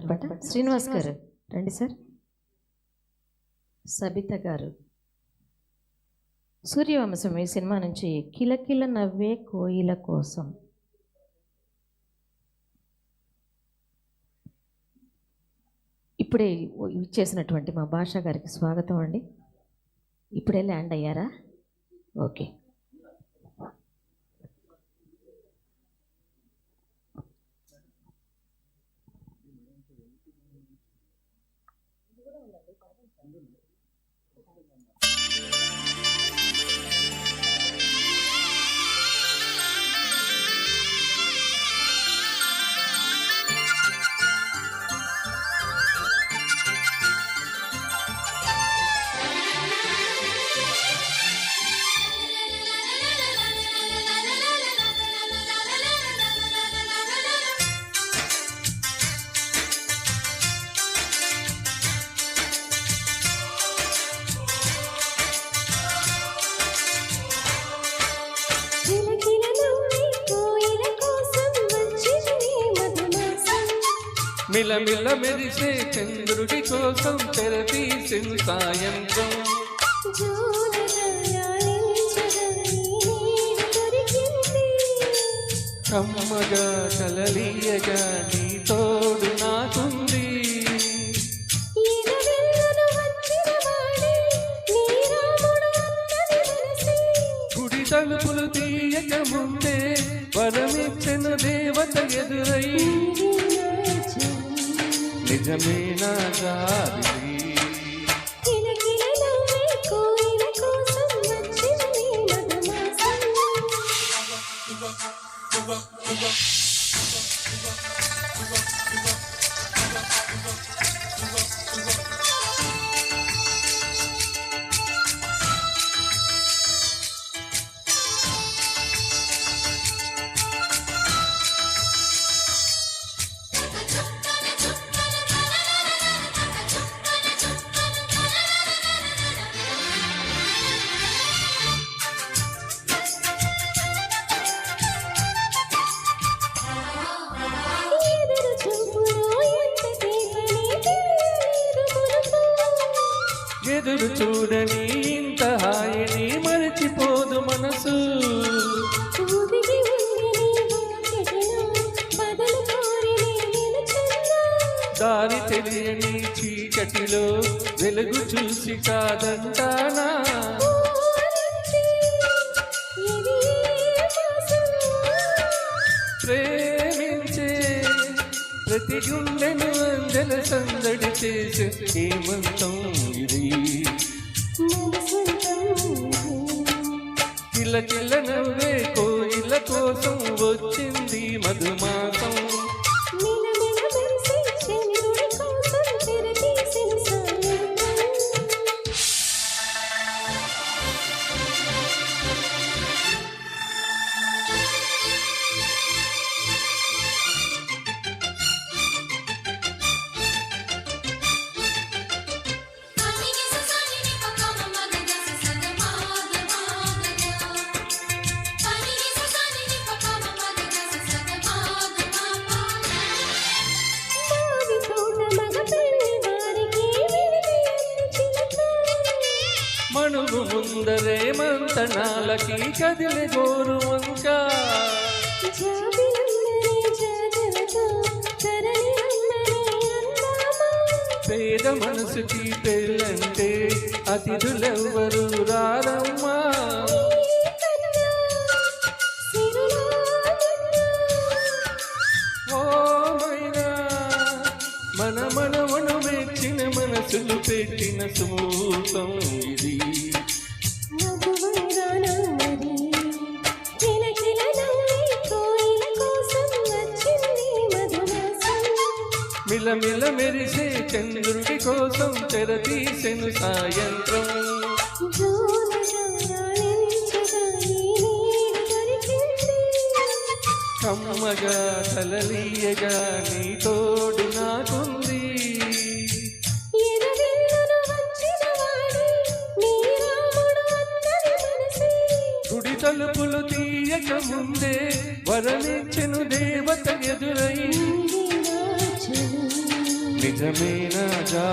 తర్వాత పాట శ్రీనివాస్ గారు. రండి సార్. సబిత గారు. సూర్యవంశం ఈ సినిమా నుంచి కిలకిల నవ్వే కోయిల కోసం. ఇప్పుడే ఇచ్చేసినటువంటి మా భాష గారికి స్వాగతం అండి. ఇప్పుడే ల్యాండ్ అయ్యారా? ఓకే. ぐらいなんですか。మిలమిల మెరిసే చంద్రుడి కోసం తెరతీసిన సాయంత్రం. కమ్మగా కలలీయగా నీ తోడు నాకుంది. గుడి తలుపులు తీయక ముందే వరమిచ్చిన దేవత ఎదురై నిజమే నా జాబిలి కిలకిల నవ్వే ఎదురు చూడని ఇంత హాయిని మరచిపోదు మనసు. దారి తెలియని చీకటిలో వెలుగు చూసి కాదంటానా? ప్రేమించే ప్రతి గుండెను అందెల సందడి చేసే హేమంతం ఇది? కిల కిల నవ్వే మణుగు ముందరే మంతనాలకి కదిలే గోరు వంక. పేద మనసుకి పెళ్ళంటే అతిథులెవ్వరు రారమ్మా. మన మనవను మెచ్చిన మనసులు పెట్టిన సూతం ఇది. మిలమిల మెరిసే చంద్రుడి కోసం తెరతీసెను సాయంత్రం. కమ్మగా తలలీయగా నీ తోడు నాకుంది. గుడి తలుపులు తీయక ముందే వరలించెను దేవత ఎదురై. निजमे न जा